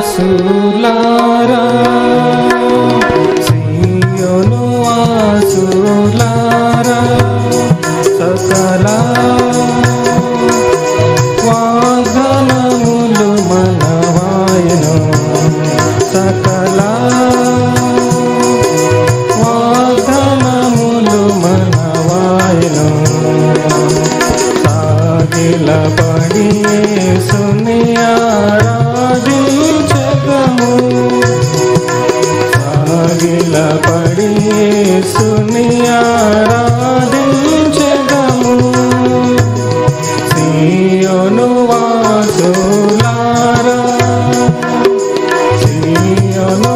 వాసులారా సియోను వాసులారా సకల సియోను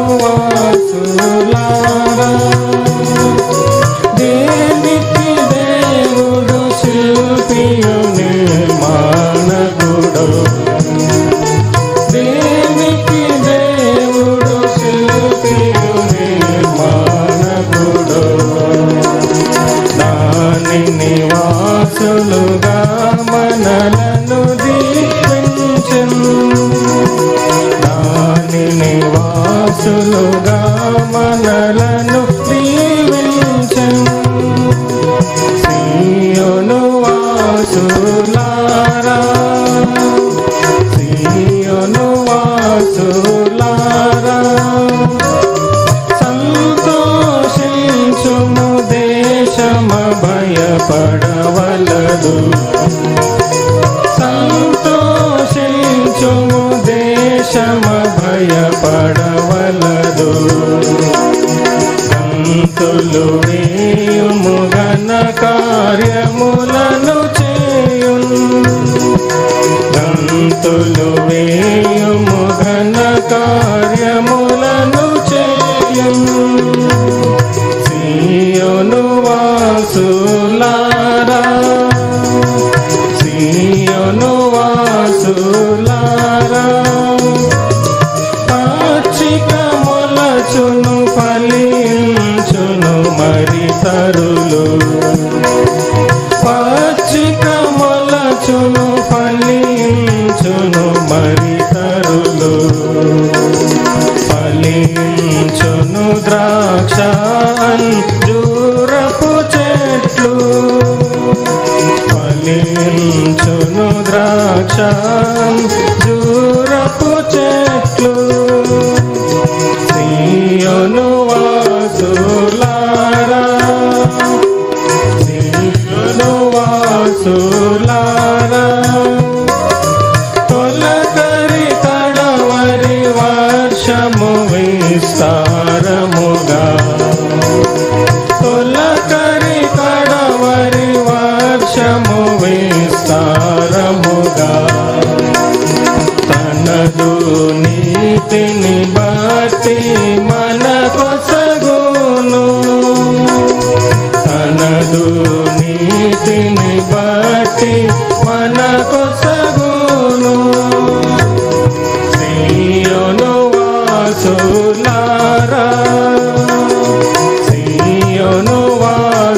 మనలను గంతులు వేయుము ఘన కార్యములను చేయున్. గంతులు వేయుము ఘన కార్యములను అంజూరపు చెట్లు ఫలించును ద్రాక్ష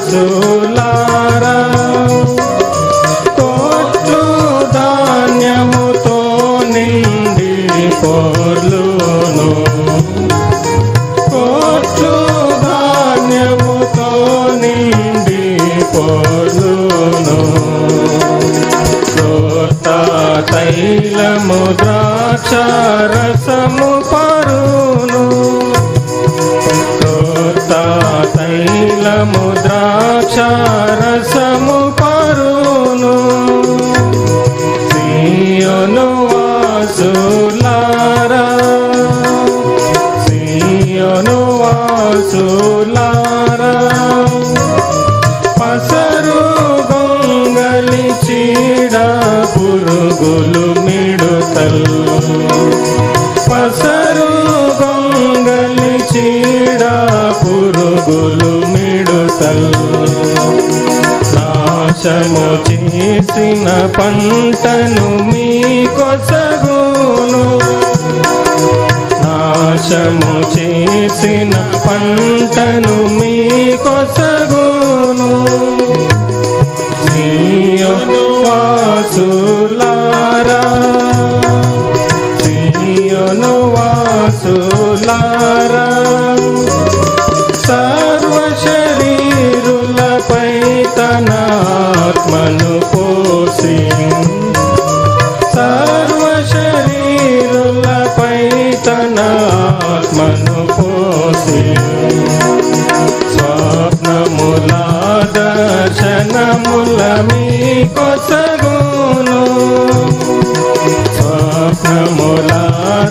వాసులారా కోట్లు ధాన్యముతో నిండి పోర్లును. కోట్లు ధాన్యముతో నిండి పోర్లును. క్రోత తైలము ద్రాక్షరసము పరును ద్రాక్షరసము పరును సియోను వాసులారా సియోను వాసులారా పసరు గొంగలి చీడ పురుగులు మిడుతల్ పసరు గొంగలి చీడ పురుగులు నాశము చేసిన పంటను మీకొసగును. నాశము చేసిన పంటను మీ కొసగును శ్రీని సర్వ శరీరులపై తన ఆత్మను పోసి స్వప్నముల మీ కొసగును స్వప్నముల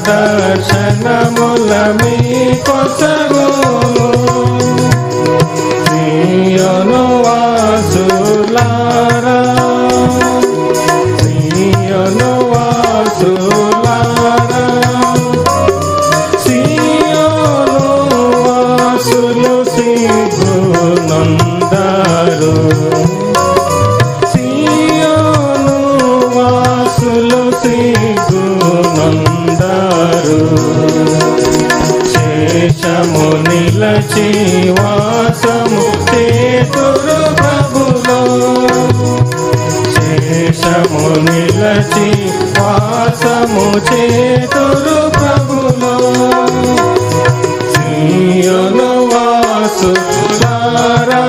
దర్శనముల మీ నిలచి వాసము చేతులు ప్రభులో. సీయోను వాసులారా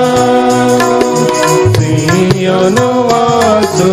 సీయోను వాసు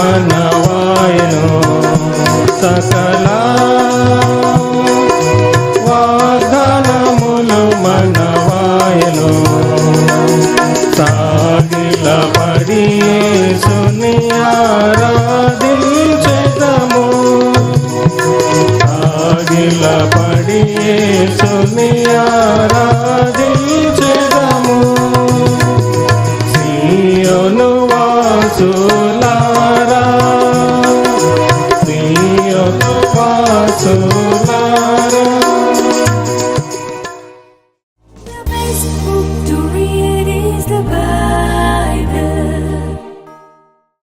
మనవాయను సకల వాదనములు మనవాయను సాగిల పడి సునియారాధించదము సాగిల పడి సునియారాధించదము శ్రీయను వాసులా So